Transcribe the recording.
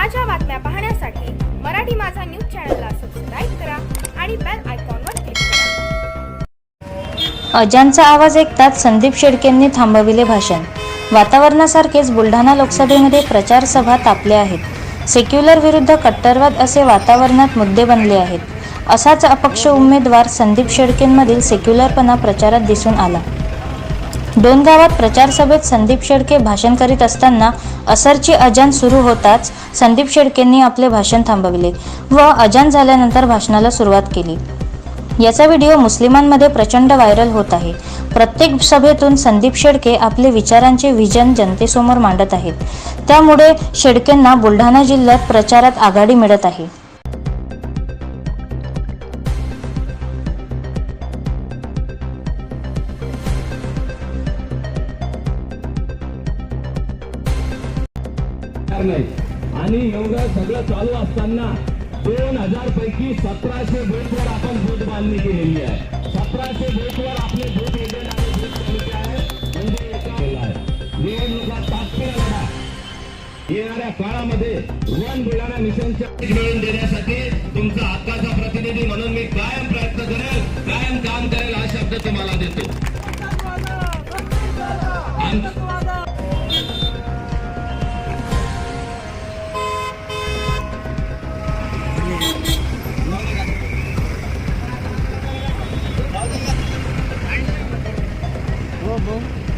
ताज्या बातम्या पाहण्यासाठी मराठी माझा न्यूज चॅनलला सबस्क्राईब करा आणि बेल आयकॉनवर क्लिक करा. अजांचा आवाज ऐकताच संदीप शेडकेंनी थांबविले भाषण. वातावरणासारखेच बुलढाणा लोकसभेमध्ये प्रचार सभा तापल्या आहेत. सेक्युलर विरुद्ध कट्टरवाद असे वातावरणात मुद्दे बनले आहेत. असाच अपक्ष उमेदवार संदीप शेडकेंमधील सेक्युलरपणा प्रचारात दिसून आला. दोन गावात प्रचार सभेत संदीप शेळके भाषण करीत असताना असरची अजान सुरू होताच संदीप शेळकेंनी आपले भाषण थांबविले व अजान झाल्यानंतर भाषणाला सुरुवात केली. याचा व्हिडिओ मुस्लिमांमध्ये प्रचंड व्हायरल होत आहे. प्रत्येक सभेतून संदीप शेळके आपले विचारांचे व्हिजन जनतेसमोर मांडत आहेत. त्यामुळे शेळकेंना बुलढाणा जिल्ह्यात प्रचारात आघाडी मिळत आहे. तयार नाही. आणि एवढं सगळं चालू असताना दोन हजार पैकी सतराशे बूथवर आपण बूथ बांधणी केलेली आहे. सतराशे बूथवर आपले बूथ एजंट आणि बूथ कमिटी आहे. म्हणजे. निवडणुका लढा येणाऱ्या काळामध्ये वन बुलढाणा मिशनच्या मिळवून देण्यासाठी तुमचा हक्काचा प्रतिनिधी म्हणून मी कायम प्रयत्न करेल कायम काम करेल हा शब्द तुम्हाला देतो. করবো